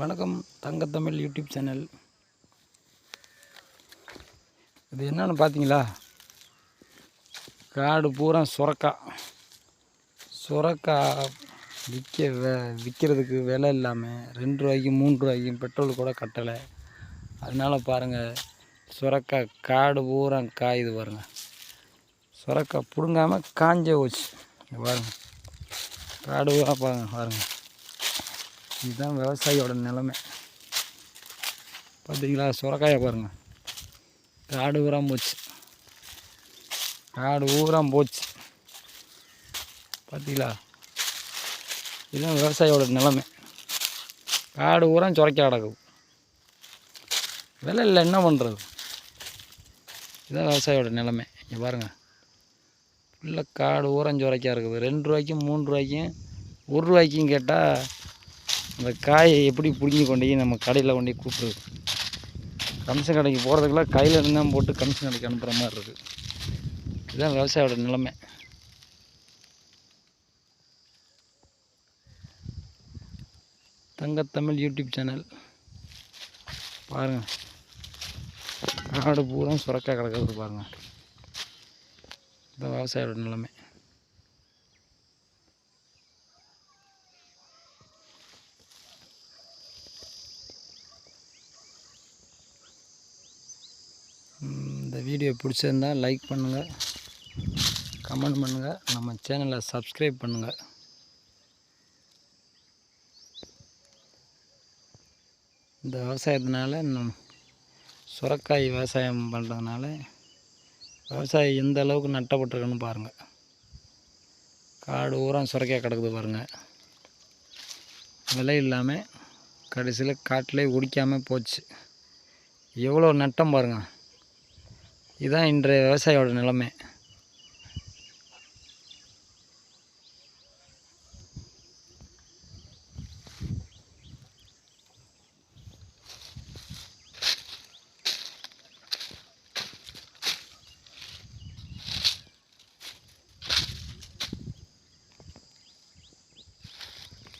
வணக்கம் தங்கத்தமிழ் YouTube channel. இது என்னென்னு பார்த்தீங்களா காடு பூரா சுரக்கா. சுரக்கா விற்க வெ விற்கிறதுக்கு விலை இல்லாமல் ரெண்டு ரூபாய்க்கும் மூணு ரூபாய்க்கும் பெட்ரோல் கூட கட்டலை. அதனால பாருங்கள் சுரக்கா காடு பூரா காயுது பாருங்கள் சுரக்கா பிடுங்காமல் காஞ்ச போச்சு. பாருங்கள் காடு பூரா பாருங்கள் பாருங்கள் இதுதான் விவசாயியோட நிலைமை. பார்த்தீங்களா? சுரக்காயை பாருங்கள் காடு ஊரா போச்சு. காடு ஊரா போச்சு. பார்த்தீங்களா? இதுதான் விவசாயியோட நிலைமை. காடு ஊரா சுரைக்க அடக்கும் விலை இல்லை என்ன பண்ணுறது இதுதான் விவசாயியோட நிலைமை. இங்கே பாருங்கள் ஃபுல்லாக காடு ஊரம் சுரைக்கா இருக்குது. ரெண்டு ரூபாய்க்கும் மூணு ரூபாய்க்கும் ஒரு ரூபாய்க்கும் கேட்டால் அந்த காயை எப்படி பிடுங்கி கொண்டு நம்ம கடையில் கொண்டு போய் கமிஷன் கடைக்கு போகிறதுக்கெல்லாம் கையில் இருந்து தான் போட்டு கமிஷன் கடைக்கு அனுப்புகிற மாதிரி இருக்குது இதுதான் விவசாயோட நிலைமை. Thangathamizh YouTube channel. பாருங்கள் நாடு பூரா சுரக்கா கிடக்கிறது பாருங்கள் இதுதான் விவசாயோட நிலைமை. இந்த வீடியோ பிடிச்சிருந்தா லைக் பண்ணுங்கள் கமெண்ட் பண்ணுங்கள் நம்ம சேனலை சப்ஸ்கிரைப் பண்ணுங்கள் இந்த விவசாயத்தினால நம் சுரக்காய் விவசாயம் பண்ணுறதுனால விவசாயி எந்த அளவுக்கு நட்டப்பட்டிருக்குன்னு பாருங்கள் காடு ஊரம் சுரக்காய் கிடக்குது பாருங்கள் விலை இல்லாமல் கடைசியில் காட்டிலே உடிக்காமல் போச்சு. எவ்வளோ நட்டம் பாருங்கள் இதுதான் இன்றைய விவசாயியோட நிலைமை.